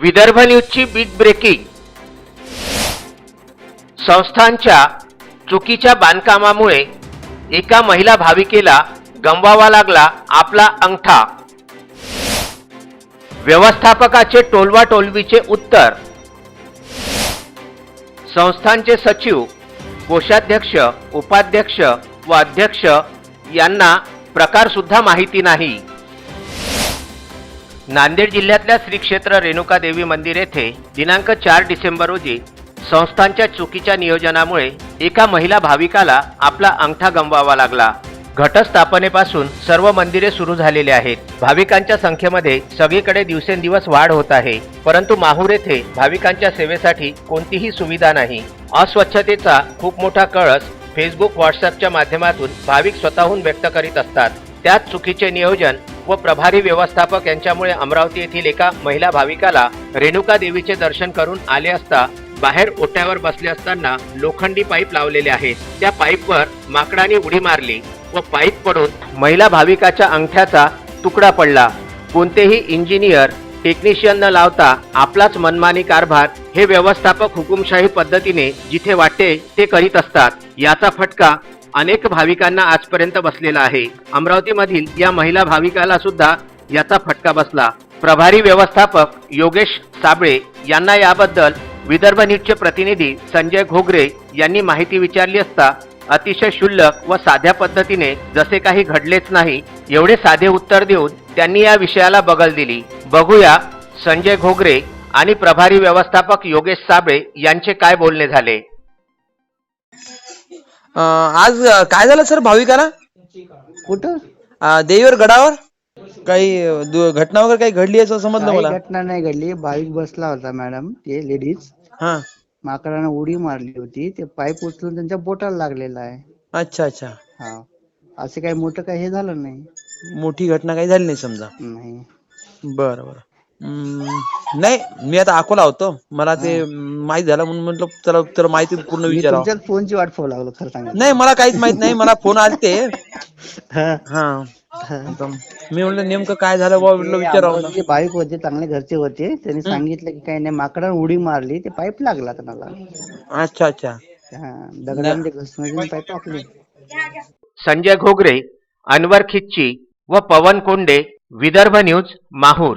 Vidarbha न्यूजची big breaking. संस्थांच्या चुकीच्या बांधकामामुळे एका महिला भाविकेला गमवावा लागला आपला अंगठा. व्यवस्थापकाचे टोलवा टोलवीचे उत्तर. संस्थांचे सचिव कोषाध्यक्ष उपाध्यक्ष व अध्यक्ष यांना प्रकारसुद्धा माहिती नाही. नांदेड जिल्ह्यातल्या श्री क्षेत्र रेणुका देवी मंदिर येथे दिनांक चार डिसेंबर रोजी संस्थांच्या चुकीच्या नियोजनामुळे एका महिला भाविकाला आपला अंगठा गमवावा लागला. घटस्थापनेपासून सर्व मंदिरे सुरू झालेले आहेत. भाविकांच्या संख्येमध्ये सगळीकडे दिवसेंदिवस वाढ होत आहे. परंतु माहूर येथे भाविकांच्या सेवेसाठी कोणतीही सुविधा नाही. अस्वच्छतेचा खूप मोठा कळस फेसबुक व्हॉट्सअपच्या माध्यमातून भाविक स्वतःहून व्यक्त करीत असतात. त्यात चुकीचे नियोजन व प्रभारी व्यवस्थापक यांच्यामुळे अमरावती येथील एका महिला भाविकाला रेणुका देवीचे दर्शन करून आले असता बाहेर ओट्यावर बसले असताना लोखंडी पाईप लावलेले आहेत त्या पाईपवर माकडाने उडी मारली व पाईप पडून महिला भाविकाच्या अंगठ्याचा तुकडा पडला. कोणतेही इंजिनियर टेक्निशियन न लावता आपलाच मनमानी कारभार हे व्यवस्थापक हुकुमशाही पद्धतीने जिथे वाटते ते करीत असतात. याचा फटका अनेक भाविकांना आजपर्यंत बसलेला आहे. अमरावतीमधील या महिला भाविकाला सुद्धा याचा फटका बसला. प्रभारी व्यवस्थापक योगेश साबळे यांना याबद्दल विदर्भ न्यूजचे प्रतिनिधी संजय घोगरे यांनी माहिती विचारली असता अतिशय क्षुल्लक व साध्या पद्धतीने जसे काही घडलेच नाही एवढे साधे उत्तर देऊन त्यांनी या विषयाला बगल दिली. बघूया संजय घोगरे आणि प्रभारी व्यवस्थापक योगेश साबळे यांचे काय बोलणे झाले. आज काय झालं सर भाविकाला? कुठं? अं, देवीवर गडावर? काही अं, दु- घटना वगैरे काही घडली असं समजलं काही मला? घटना नाही घडली. बाईक बसला होता मॅडम ते लेडीज हा. माकडानं उडी मारली होती. ते पाईप उचलून त्यांच्या बोटाला लागलेला आहे. अच्छा अच्छा. हा. असं काही मोठं काही हे झालं नाही. मोठी घटना काही झाली नाही समजा. नाही. बरं बरं. नाही मी आता अकोला होतो मला ते माहीत झालं म्हणून म्हटलं चला तर माहिती पूर्ण मी तुमच्याच फोनची वाट पाहू लागलो खरं सांगायचं. नाही मला काहीच माहीत नाही मला फोन आलते. हा. हा. हा. मी म्हटलं नेमकं काय झालं बुवा म्हटलं ते विचारावं आमचे बाईक होते चांगले घरचे होते त्यांनी सांगितलं की काही नाही माकडानं उडी मारली ते पाईप लागला त्यांना अच्छा अच्छा. हा दगडामध्ये घसमध्ये पाईप टाकले. संजय घोगरे अनवर खिच्ची व पवन कोंडे विदर्भ न्यूज माहूर.